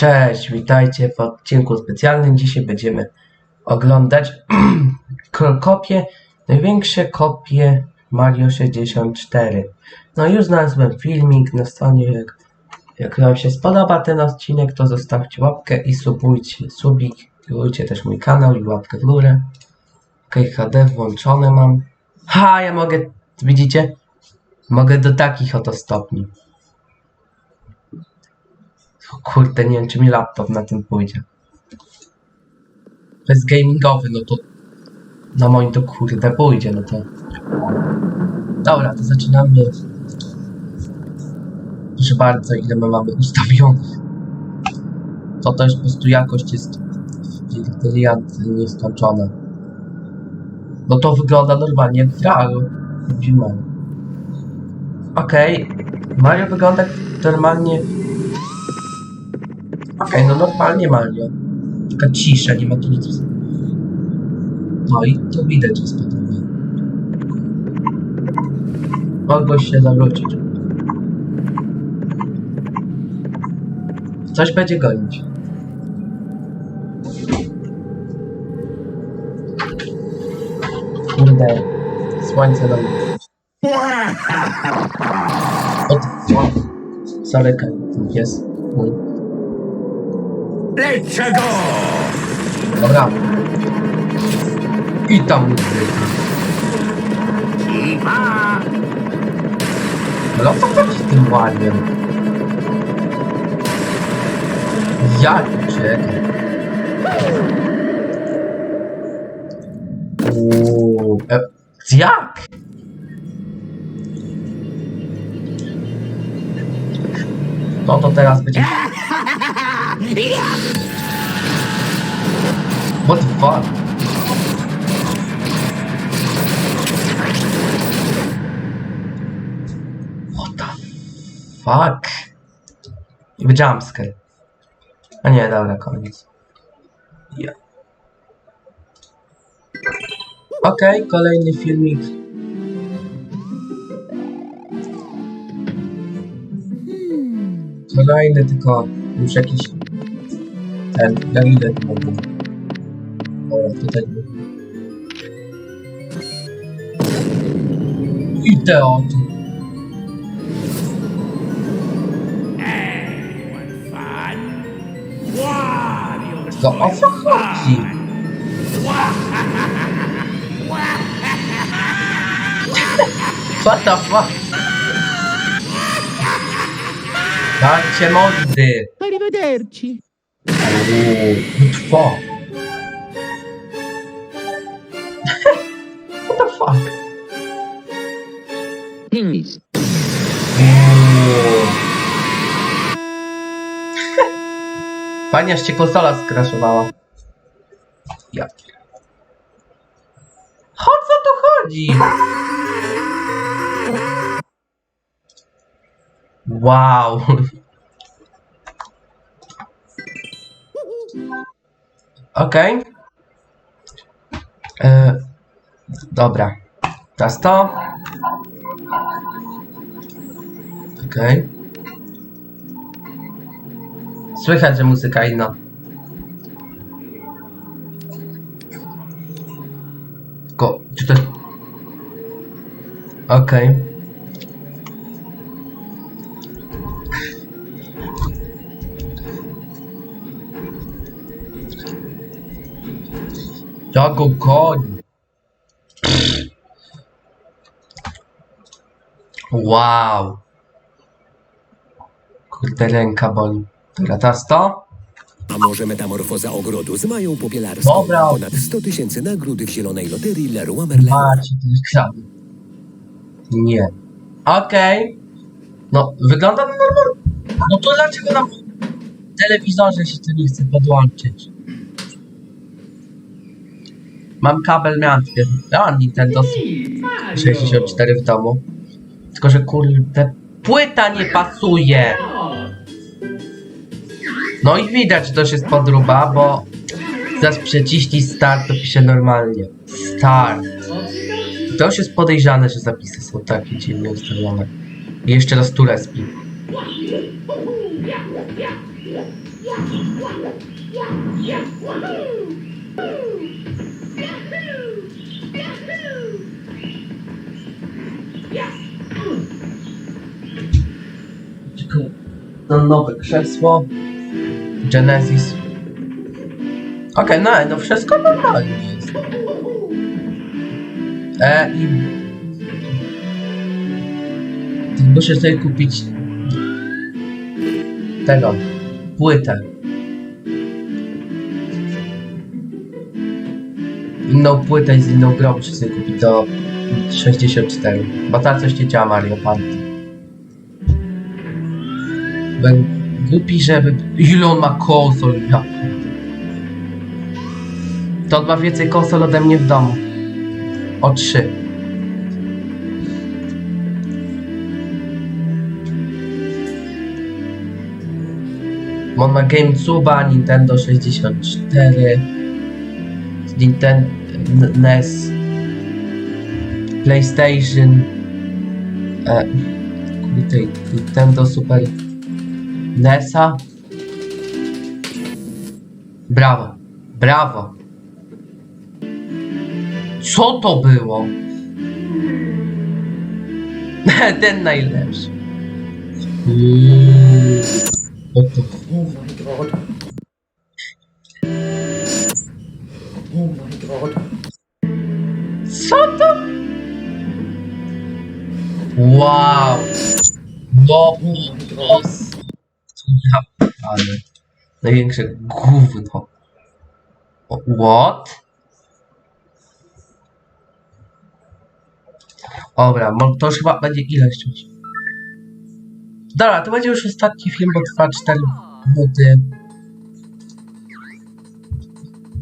Cześć, witajcie w odcinku specjalnym. Dzisiaj będziemy oglądać ko- kopie, największe kopie Mario 64. No już znalazłem filmik na stronie, jak, jak wam się spodoba ten odcinek, to zostawcie łapkę i subujcie, subik, subujcie też mój kanał i łapkę w górę. Okej, HD włączone mam. Ha, ja mogę, widzicie? Mogę do takich oto stopni. Kurde, nie wiem czy mi laptop na tym pójdzie. To jest gamingowy, no to na moim to kurde pójdzie, no to... Dobra, to zaczynamy. Proszę bardzo, ile my mamy ustawionych. To też po prostu jakość jest briliant nieskończona. No to wygląda normalnie jak w realu. Okej, Mario wygląda normalnie Okej, no normalnie Mario. Taka cisza, nie ma tu nic. No i to widać jest podobnie. Mogłeś się zawrócić. Coś będzie gonić. Kurde, słońce nam... Od... Sorry, ten pies mój. Lećcie go! Dobra. I tam muzyka. Iwa! Ale o co chodzi tym ładnie? Ja. Uuu, e, jak? No to teraz będzie... What the fuck? What the fuck? Niby jumpscare. A nie, dobra, koniec. Ja. Okej, kolejny filmik. Kolejny, tylko już jakiś ten, na ile to mogę. Dobra, tutaj był. I te oto. Fan! Wario! To o co chodzi? What the fuck? Dajcie mordy! Arrivederci. Trwa. What the fuck? Uuu. Fajnie, aż cię konsola skraszowała. Ja. O co tu chodzi? Wow. Okej. E, Dobra. Teraz to. Okej. Słychać, że muzyka inna. Tylko, czy to... Okej. Jago koń. Wow. Kurde, ręka boli. Dobra, teraz to? A może metamorfoza ogrodu z Mają Popielarską? Dobra. Ponad 100 tysięcy nagród w zielonej loterii Leroy Merlin. Macie ten ekran. Nie. Okej. No, wygląda to normalnie. No to dlaczego na telewizorze się to nie chce podłączyć? Mam kabel, dwie. Miałem Nintendo 64 w domu. Tylko, że kurde, płyta nie pasuje. No i widać, że to jest podruba, bo zaraz przeciśnij start, to pisze normalnie. Start. To już jest podejrzane, że zapisy są takie dziwnie ustawione. I jeszcze raz tu respi. Tylko no, nowe krzesło. Genesis. Okej, no, no wszystko normalnie jest. E i... Muszę sobie kupić tego, płytę. Inną płytę i z inną grą muszę sobie kupić do 64. Bo ta coś nie działa Mario Party. Będę głupi, żeby... Ile on ma konsol? Ja. To ma więcej konsol ode mnie w domu. O trzy. On ma Nintendo 64, Nintendo NES, PlayStation, e, Nintendo Super NESa. Brawo, brawo. Co to było? Ten najlepszy. Mm, o to Oh my god. Oh my god. Co to? Wow! No. Ja, ale największe gówno. O, What? Dobra, to już chyba będzie ileś czasu. Dobra, to będzie już ostatni film, bo trwa 4 minuty.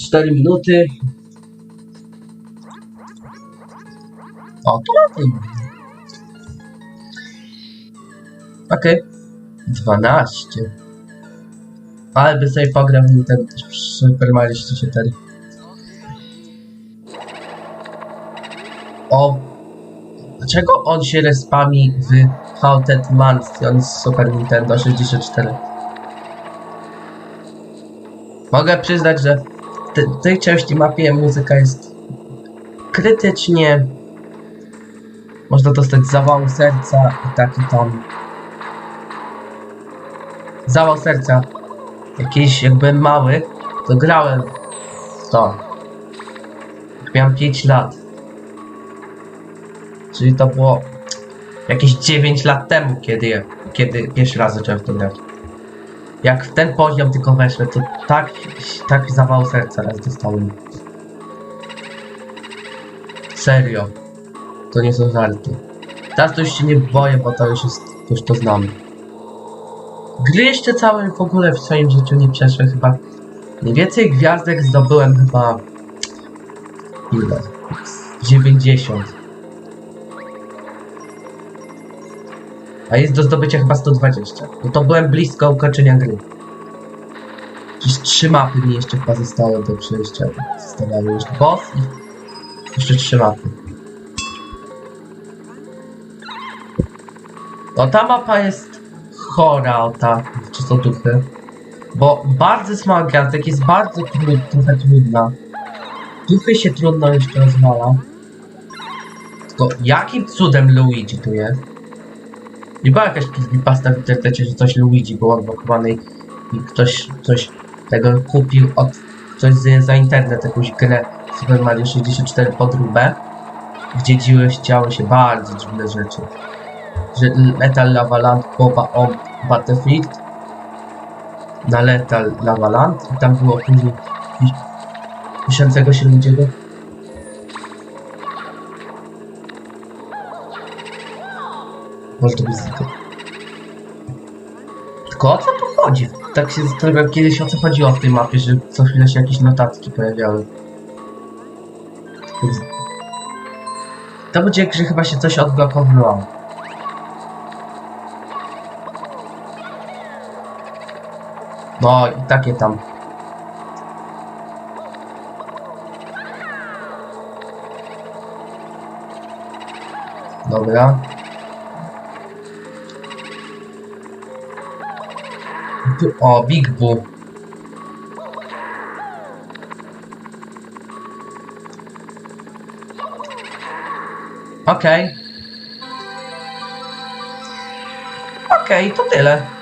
4 minuty. O, to tym. Okej. 12. Ale by sobie pograł w Nintendo Super Mario 64. O. Dlaczego on się respami w Haunted Mansion z Super Nintendo 64? Mogę przyznać, że w te- tej części mapie muzyka jest krytycznie można dostać zawał serca i taki tam. Zawał serca. Jakiś jak byłem mały, to grałem w to. Jak miałem 5 lat. Czyli to było jakieś 9 lat temu, kiedy, kiedy pierwszy raz zacząłem w to grać. Jak w ten poziom tylko weszłem, to tak, tak zawał serca raz dostałem. Serio. To nie są żarty. Teraz to już się nie boję, bo to już jest, to już to znam. Gry jeszcze całe w ogóle w swoim życiu nie przeszły chyba. Najwięcej gwiazdek zdobyłem chyba... Ile? Z 90. A jest do zdobycia chyba 120. No to byłem blisko ukończenia gry. Jakieś trzy mapy mi jeszcze chyba zostały do przejścia. Zostawiały jeszcze boss i jeszcze trzy mapy. No ta mapa jest chora, ta, duchy. Bo bardzo mała gwiazdek, jest bardzo trud, trochę trudna. Duchy się trudno jeszcze rozwala. Tylko jakim cudem Luigi tu jest? Nie była jakaś creepypasta w internecie, że coś Luigi było odblokowany i ktoś coś tego kupił od coś z, za internet, jakąś grę Super Mario 64 podróbę, gdzie dziły, działy się bardzo dziwne rzeczy Lethal Lava Land Boba o Battlefield. Na Lethal Lava Land. I tam było później jakieś tysiącego się ludziego może to być znikło tylko o co tu chodzi? Tak się zastanawiam kiedyś o co chodziło w tej mapie, że co chwilę się jakieś notatki pojawiały. To będzie, że chyba się coś odblokowało No i takie tam. Dobra. O, Big Boo. Okej. Okej, to tyle.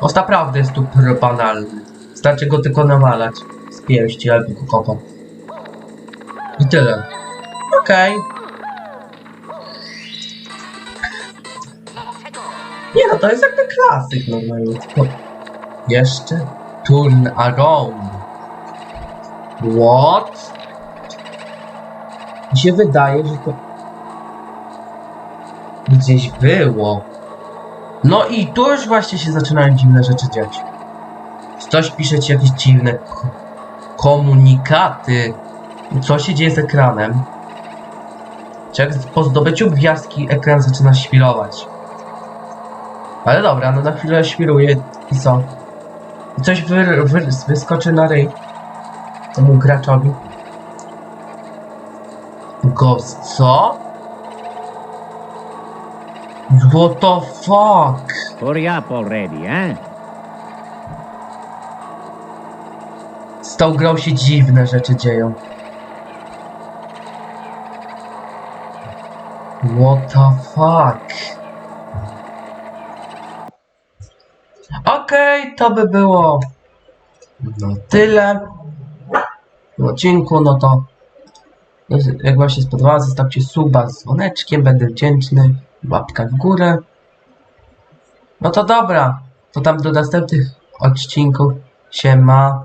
On naprawdę jest tu banalny. Starczy go tylko nawalać z pięści albo kopa. I tyle. Okej. Nie no, to jest jakby klasyk normalnie. Jeszcze turn around. What? Mi się wydaje, że to gdzieś było. No i tu już właśnie się zaczynają dziwne rzeczy dziać. Ktoś pisze ci jakieś dziwne ko- komunikaty. Co się dzieje z ekranem? Czy jak po zdobyciu gwiazdki ekran zaczyna świrować? Ale dobra, no na chwilę świruje i co? I coś wy, wy, wyskoczy na ryj temu graczowi. Ghost, co? What the fuck? Hurry up already, eh? Z tą grą się dziwne rzeczy dzieją. What the fuck? Okej, to by było no tyle w odcinku, no to jak wam się spodobało, zostawcie suba z dzwoneczkiem, będę wdzięczny, łapka w górę. No to dobra, to tam do następnych odcinków się ma.